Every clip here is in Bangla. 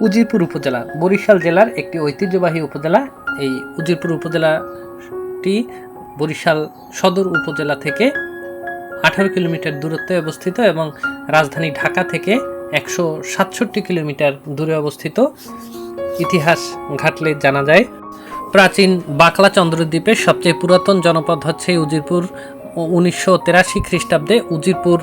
উজিরপুর উপজেলা। বরিশাল জেলার একটি ঐতিহ্যবাহী উপজেলা। এই উজিরপুর উপজেলাটি বরিশাল সদর উপজেলা থেকে আঠারো কিলোমিটার দূরত্বে অবস্থিত এবং রাজধানী ঢাকা থেকে একশো সাতষট্টি কিলোমিটার দূরে অবস্থিত। ইতিহাস ঘাটলে জানা যায়, প্রাচীন বাকলা চন্দ্রদ্বীপের সবচেয়ে পুরাতন জনপদ হচ্ছে উজিরপুর। উনিশশো তেরাশি খ্রিস্টাব্দে উজিরপুর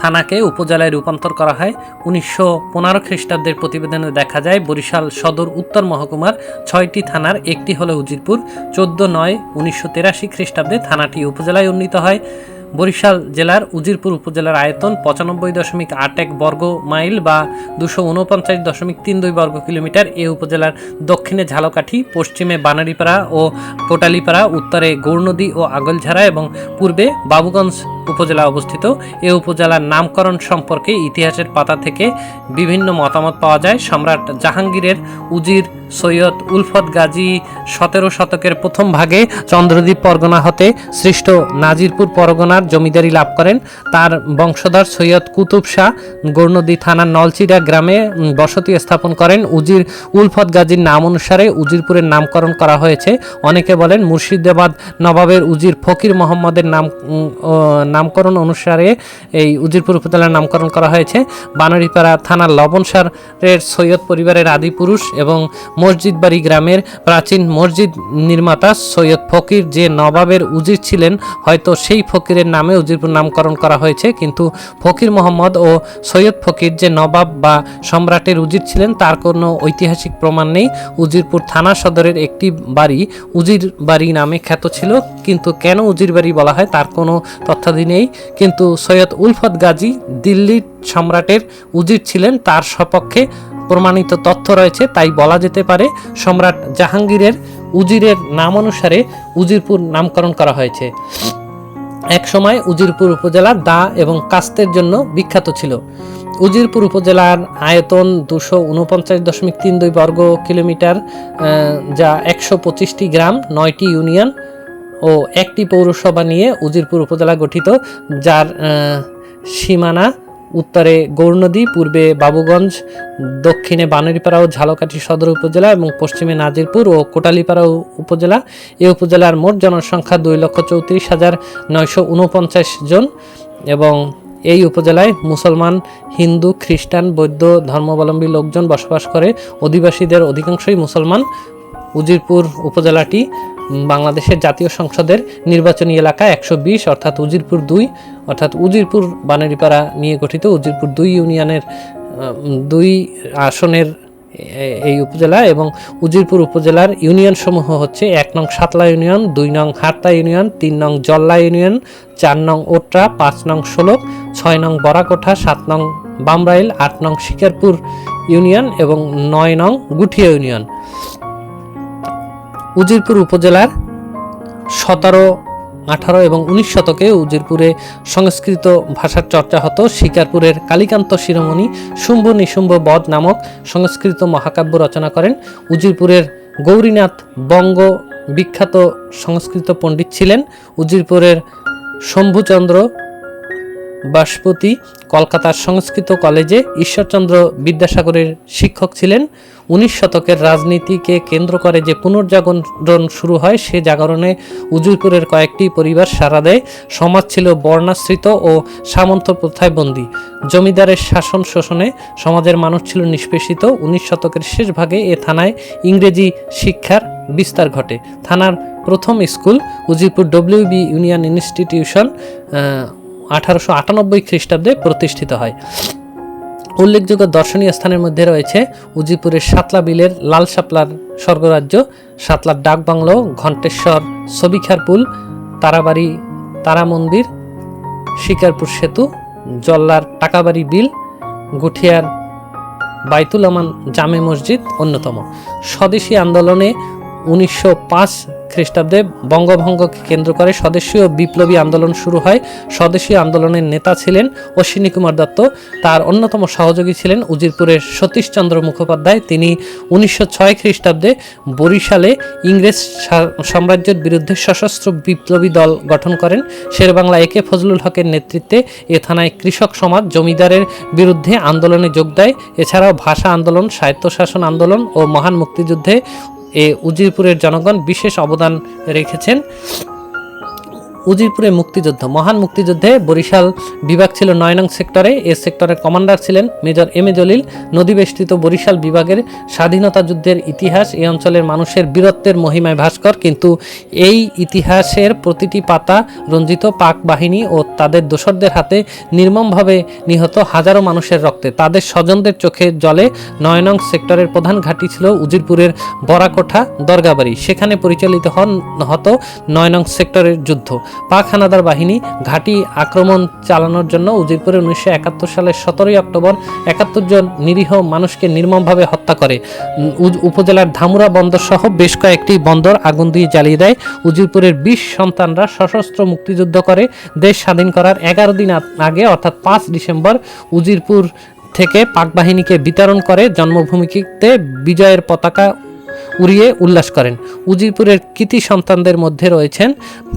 থানাকে উপজেলায় রূপান্তর করা হয়। উনিশশো পনেরো খ্রিস্টাব্দের প্রতিবেদনে দেখা যায়, বরিশাল সদর উত্তর মহকুমার ছয়টি থানার, একটি হলো উজিরপুর, চোদ্দ নয়, উনিশশো তেরাশি খ্রিস্টাব্দে থানাটি উপজেলায় উন্নীত হয়। বরিশাল জেলার উজিরপুর উপজেলার আয়তন পঁচানব্বই দশমিক আট এক বর্গ মাইল বা দুশো উনপঞ্চাশ দশমিক তিন দুই বর্গ কিলোমিটার। এ উপজেলার দক্ষিণে ঝালকাঠি, পশ্চিমে বানারীপাড়া ও কোটালীপাড়া, উত্তরে গৌরনদী ও আগলঝাড়া এবং পূর্বে বাবুগঞ্জ উপজেলা অবস্থিত। এ উপজেলার নামকরণ সম্পর্কে ইতিহাসের পাতা থেকে বিভিন্ন মতামত পাওয়া যায়। সম্রাট জাহাঙ্গীরের উজির সৈয়দ উলফত গাজী সতেরো শতকের প্রথম ভাগে চন্দ্রদ্বীপ পরগনা হতে সৃষ্ট নাজিরপুর পরগনার জমিদারি লাভ করেন। তার বংশধর সৈয়দ কুতুব শাহ গৌরনদী থানার নলচিরা গ্রামে বসতি স্থাপন করেন। উজির, উলফত গাজীর নাম অনুসারে উজিরপুরের নামকরণ করা হয়েছে। অনেকে বলেন মুর্শিদাবাদ নবাবের উজির ফকির মোহাম্মদের নাম নামকরণ অনুসারে এই উজিরপুর উপজেলার নামকরণ করা হয়েছে। বানারীপাড়া থানার লবণসারের সৈয়দ পরিবারের আদি পুরুষ এবং মসজিদ বাড়ি গ্রামের প্রাচীন মসজিদ নির্মাতা সৈয়দ ফকির যে নবাবের উজির ছিলেন, হয়তো সেই ফকিরের নামে উজিরপুর নামকরণ করা হয়েছে। কিন্তু ফকির মোহাম্মদ ও সৈয়দ ফকির যে নবাব বা সম্রাটের উজির ছিলেন, তার কোনো ঐতিহাসিক প্রমাণ নেই। উজিরপুর থানা সদরের একটি বাড়ি উজির বাড়ি নামে খ্যাত ছিল, কিন্তু কেন উজির বাড়ি বলা হয় তার কোনো তথ্যাদি নেই। কিন্তু সৈয়দ উলফত গাজী দিল্লির সম্রাটের উজির ছিলেন, তার সপক্ষে প্রমাণিত তথ্য রয়েছে, তাই বলা যেতে পারে সম্রাট জাহাঙ্গীরের উজিরের নাম অনুসারে উজিরপুর নামকরণ করা হয়েছে। এক সময় উজিরপুর উপজেলা দা এবং কাস্তের জন্য বিখ্যাত ছিল। উজিরপুর উপজেলার আয়তন দুশো উনপঞ্চাশ দশমিক তিন দুই বর্গ কিলোমিটার যা একশো পঁচিশটি গ্রাম, নয়টি ইউনিয়ন ও একটি পৌরসভা নিয়ে উজিরপুর উপজেলা গঠিত, যার সীমানা উত্তরে গৌরনদী পূর্বে বাবুগঞ্জ, দক্ষিণে বানারীপাড়া ও ঝালকাঠি সদর উপজেলা এবং পশ্চিমে নাজিরপুর ও কোটালীপাড়া উপজেলা। এই উপজেলার মোট জনসংখ্যা দুই লক্ষ চৌত্রিশ হাজার নয়শো উনপঞ্চাশ জন এবং এই উপজেলায় মুসলমান, হিন্দু, খ্রিস্টান, বৌদ্ধ ধর্মাবলম্বী লোকজন বসবাস করে। অধিবাসীদের অধিকাংশই মুসলমান। উজিরপুর উপজেলাটি বাংলাদেশের জাতীয় সংসদের নির্বাচনী এলাকা একশো বিশ, অর্থাৎ উজিরপুর দুই, অর্থাৎ উজিরপুর বানারীপাড়া নিয়ে গঠিত উজিরপুর দুই ইউনিয়নের দুই আসনের এই উপজেলা এবং উজিরপুর উপজেলার ইউনিয়ন সমূহ হচ্ছে এক নং সাতলা ইউনিয়ন, দুই নং হাটতা ইউনিয়ন, তিন নং জল্লা ইউনিয়ন, চার নং ওট্রা, পাঁচ নং ষোলক ছয় নং বরাকোঠা, সাত নং বামরাইল, আট নং শিকারপুর ইউনিয়ন এবং নয় নং গুঠিয়া ইউনিয়ন। উজিরপুর উপজেলার সতেরো, আঠারো এবং উনিশ শতকে উজিরপুরে সংস্কৃত ভাষার চর্চা হতো। শিকারপুরের কালীকান্ত শিরোমণি শুম্ভ নিশুম্ভ বধ নামক সংস্কৃত মহাকাব্য রচনা করেন। উজিরপুরের গৌরীনাথ বঙ্গ বিখ্যাত সংস্কৃত পণ্ডিত ছিলেন। উজিরপুরের শম্ভুচন্দ্র বাসপতি কলকাতার সংস্কৃত কলেজে ঈশ্বরচন্দ্র বিদ্যাসাগরের শিক্ষক ছিলেন। উনিশ শতকের রাজনীতিকে কেন্দ্র করে যে পুনর্জাগরণ শুরু হয়, সে জাগরণে উজুরপুরের কয়েকটি পরিবার সারা দেয়। সমাজ ছিল বর্ণাশ্রিত ও সামন্ত প্রথায় বন্দী জমিদারের শাসন শোষণে সমাজের মানুষ ছিল নিষ্পেষিত। উনিশ শতকের শেষ ভাগে এ থানায় ইংরেজি শিক্ষার বিস্তার ঘটে। থানার প্রথম school Uzirpur WB union institution আঠারোশো আটানব্বই খ্রিস্টাব্দে প্রতিষ্ঠিত হয়। উল্লেখযোগ্য দর্শনীয় স্থানের মধ্যে রয়েছে উজিপুরের সাতলা বিলের লাল শাপলার স্বর্গরাজ্য সাতলার ডাকবাংলো ঘণ্টেশ্বর, সবিখার পুল, তারাবাড়ি, তারা মন্দির, শিকারপুর সেতু, জল্লার টাকাবাড়ি বিল, গুঠিয়ার বাইতুল আমান জামে মসজিদ অন্যতম। স্বদেশী আন্দোলনে উনিশশো পাঁচ খ্রিস্টাব্দে বঙ্গভঙ্গকে কেন্দ্র করে স্বদেশীয় বিপ্লবী আন্দোলন শুরু হয়। স্বদেশী আন্দোলনের নেতা ছিলেন অশ্বিনী কুমার দত্ত। তার অন্যতম সহযোগী ছিলেন উজিরপুরের সতীশচন্দ্র মুখোপাধ্যায়। তিনি উনিশশো ছয় খ্রিস্টাব্দে বরিশালে ইংরেজ সাম্রাজ্যের বিরুদ্ধে সশস্ত্র বিপ্লবী দল গঠন করেন। শেরবাংলা একে ফজলুল হকের নেতৃত্বে এ থানায় কৃষক সমাজ জমিদারের বিরুদ্ধে আন্দোলনে যোগ দেয়। এছাড়াও ভাষা আন্দোলন, স্বায়ত্তশাসন আন্দোলন ও মহান মুক্তিযুদ্ধে এ উজিরপুরের জনগণ বিশেষ অবদান রেখেছেন। উজিরপুরে মুক্তিযুদ্ধ। মহান মুক্তিযুদ্ধে বরিশাল বিভাগ ছিল নয় নং সেক্টরে। এ সেক্টরের কমান্ডার ছিলেন মেজর এম এ জলিল। নদীবেষ্টিত বরিশাল বিভাগের স্বাধীনতা যুদ্ধের ইতিহাস এই অঞ্চলের মানুষের বীরত্বের মহিমায় ভাস্কর। কিন্তু এই ইতিহাসের প্রতিটি পাতা রঞ্জিত পাক বাহিনী ও তাদের দোসরদের হাতে নির্মমভাবে নিহত হাজারো মানুষের রক্তে। তাদের স্বজনদের চোখে জলে নয় নং সেক্টরের প্রধান ঘাঁটি ছিল উজিরপুরের বরাকোঠা দরগাবাড়ি। সেখানে পরিচালিত হন, হতো নয় নং সেক্টরের যুদ্ধ। পাক হানাদার বাহিনী ঘাঁটি আক্রমণ চালানোর জন্য উজিরপুরে উনিশশো একাত্তর সালের সতেরোই অক্টোবর একাত্তর জন নিরীহ মানুষকে নির্মমভাবে হত্যা করে। উপজেলার ধামুরা বন্দর সহ বেশ কয়েকটি বন্দর আগুন দিয়ে জ্বালিয়ে দেয়। উজিরপুরের বিশ সন্তানরা সশস্ত্র মুক্তিযুদ্ধ করে। দেশ স্বাধীন করার এগারো দিন আগে, অর্থাৎ পাঁচ ডিসেম্বর, উজিরপুর থেকে পাক বাহিনীকে বিতরণ করে। জন্মভূমিতে বিজয়ের পতাকা উড়িয়ে উল্লাস করেন। উজিরপুরের কৃতি সন্তানদের মধ্যে রয়েছেন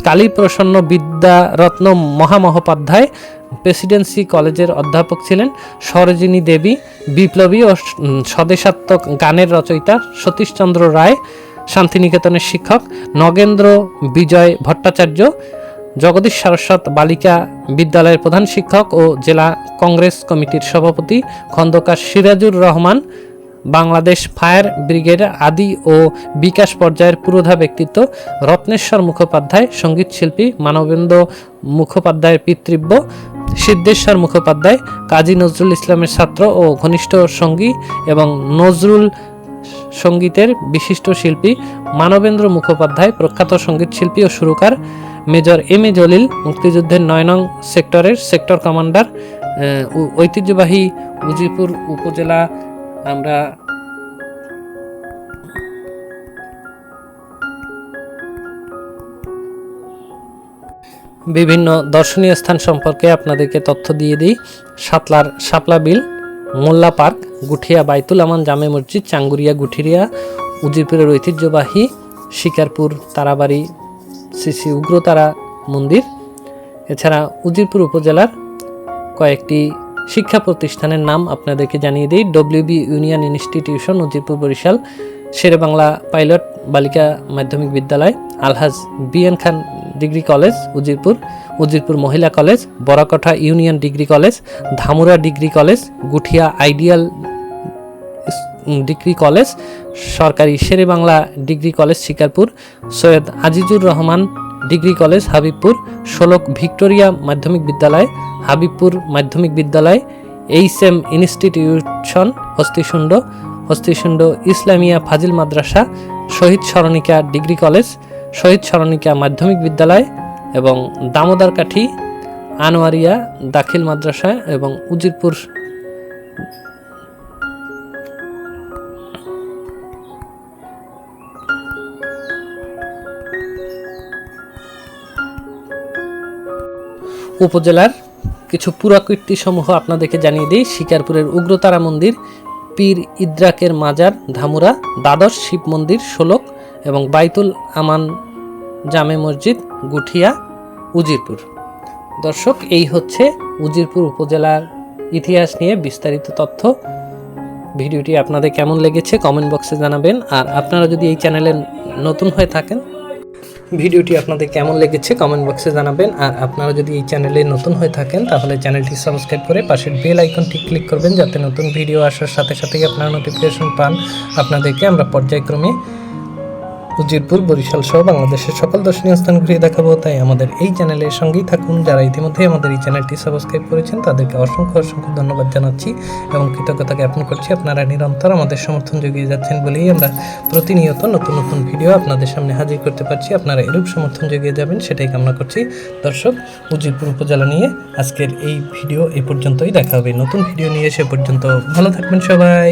কালীপ্রসন্ন বিদ্যারত্ন মহামহোপাধ্যায়। প্রেসিডেন্সি কলেজের অধ্যাপক ছিলেন সরোজিনী দেবী, বিপ্লবী ও স্বদেশাত্মক গানের রচয়িতা সতীশচন্দ্র রায়, শান্তিনিকেতনের শিক্ষক নগেন্দ্র বিজয় ভট্টাচার্য, জগদীশ সারস্বত বালিকা বিদ্যালয়ের প্রধান শিক্ষক ও জেলা কংগ্রেস কমিটির সভাপতি খন্দকার সিরাজুর রহমান বাংলাদেশ ফায়ার ব্রিগেড আদি ও বিকাশ পর্যায়ের পুরোধা ব্যক্তিত্ব রত্নেশ্বর মুখোপাধ্যায়, সংগীত শিল্পী মানবেন্দ্র মুখোপাধ্যায়ের পিতৃব্য সিদ্ধেশ্বর মুখোপাধ্যায়, কাজী নজরুল ইসলামের ছাত্র ও ঘনিষ্ঠ সঙ্গী এবং নজরুল সঙ্গীতের বিশিষ্ট শিল্পী মানবেন্দ্র মুখোপাধ্যায়, প্রখ্যাত সংগীত শিল্পী ও সুরকার মেজর এম এ জলিল, মুক্তিযুদ্ধের নয় নং সেক্টরের সেক্টর কমান্ডার ঐতিহ্যবাহী উজিপুর উপজেলা আমরা বিভিন্ন দর্শনীয় স্থান সম্পর্কে আপনাদেরকে তথ্য দিয়ে দিই। সাতলার শাপলা বিল মোল্লা পার্ক, গুঠিয়া বাইতুল আমান জামে মসজিদ, চাঙ্গুরিয়া গুঠিরিয়া, উজিরপুরের ঐতিহ্যবাহী শিকারপুর তারাবাড়ি, শ্রী শ্রী উগ্রতারা মন্দির। এছাড়া উজিরপুর উপজেলার কয়েকটি শিক্ষা প্রতিষ্ঠানের নাম আপনাদেরকে জানিয়ে দিই WB union institution Uzirpur Barisal, Sherebangla pilot, বালিকা মাধ্যমিক বিদ্যালয়, Alhaj BN Khan degree college, Uzirpur Uzirpur মহিলা college, Barakotha union degree college, Dhamura degree college, Guthia ideal degree college, সরকারি Shere Bangla degree college, Shikarpur, Syed Azizur Rahman degree college Habibpur Sholok Victoria মাধ্যমিক বিদ্যালয়, হাবিবপুর মাধ্যমিক বিদ্যালয় H M institution Hastishunda Hastishunda Islamia ফাজিল মাদ্রাসা, শহীদ সরণিকা ডিগ্রি কলেজ, শহীদ সরণিকা মাধ্যমিক বিদ্যালয় এবং দামোদর কাঠি, আনোয়ারিয়া দাখিল মাদ্রাসা এবং উজিরপুর উপজেলার কিছু পুরাকীর্তি সমূহ আপনাদেরকে জানিয়ে দিই। শিকারপুরের উগ্রতারা মন্দির, পীর ইদ্রাকের মাজার, ধামুরা, দ্বাদশ শিব মন্দির ষোলক এবং বাইতুল আমান জামে মসজিদ, গুঠিয়া, উজিরপুর। দর্শক, এই হচ্ছে উজিরপুর উপজেলার ইতিহাস নিয়ে বিস্তারিত তথ্য। ভিডিওটি আপনাদের কেমন লেগেছে কমেন্ট বক্সে জানাবেন। আর আপনারা যদি এই চ্যানেলে নতুন হয়ে থাকেন ভিডিওটি আপনাদের কেমন লেগেছে কমেন্ট বক্সে জানাবেন। আর আপনারা যদি এই চ্যানেলে নতুন হয়ে থাকেন, তাহলে চ্যানেলটি সাবস্ক্রাইব করে পাশের বেল আইকনটি ক্লিক করবেন, যাতে নতুন ভিডিও আসার সাথে সাথেই আপনারা নোটিফিকেশন পান। আপনাদেরকে আমরা পর্যায়ক্রমে উজিরপুর বরিশাল সহ বাংলাদেশের সকল দর্শনীয় স্থান ঘুরিয়ে দেখাবো, তাই আমাদের এই চ্যানেলের সঙ্গেই থাকুন। যারা ইতিমধ্যে আমাদের এই চ্যানেলটি সাবস্ক্রাইব করেছেন, তাদেরকে অসংখ্য অসংখ্য ধন্যবাদ জানাচ্ছি এবং কৃতজ্ঞতা জ্ঞাপন করছি। আপনারা নিরন্তর আমাদের সমর্থন জুগিয়ে যাচ্ছেন বলেই আমরা প্রতিনিয়ত নতুন নতুন ভিডিও আপনাদের সামনে হাজির করতে পারছি। আপনারা এরূপ সমর্থন জুগিয়ে যাবেন, সেটাই কামনা করছি। দর্শক, উজিরপুর উপজেলা নিয়ে আজকের এই ভিডিও এ পর্যন্তই দেখা হবে। নতুন ভিডিও নিয়ে সে পর্যন্ত ভালো থাকবেন সবাই।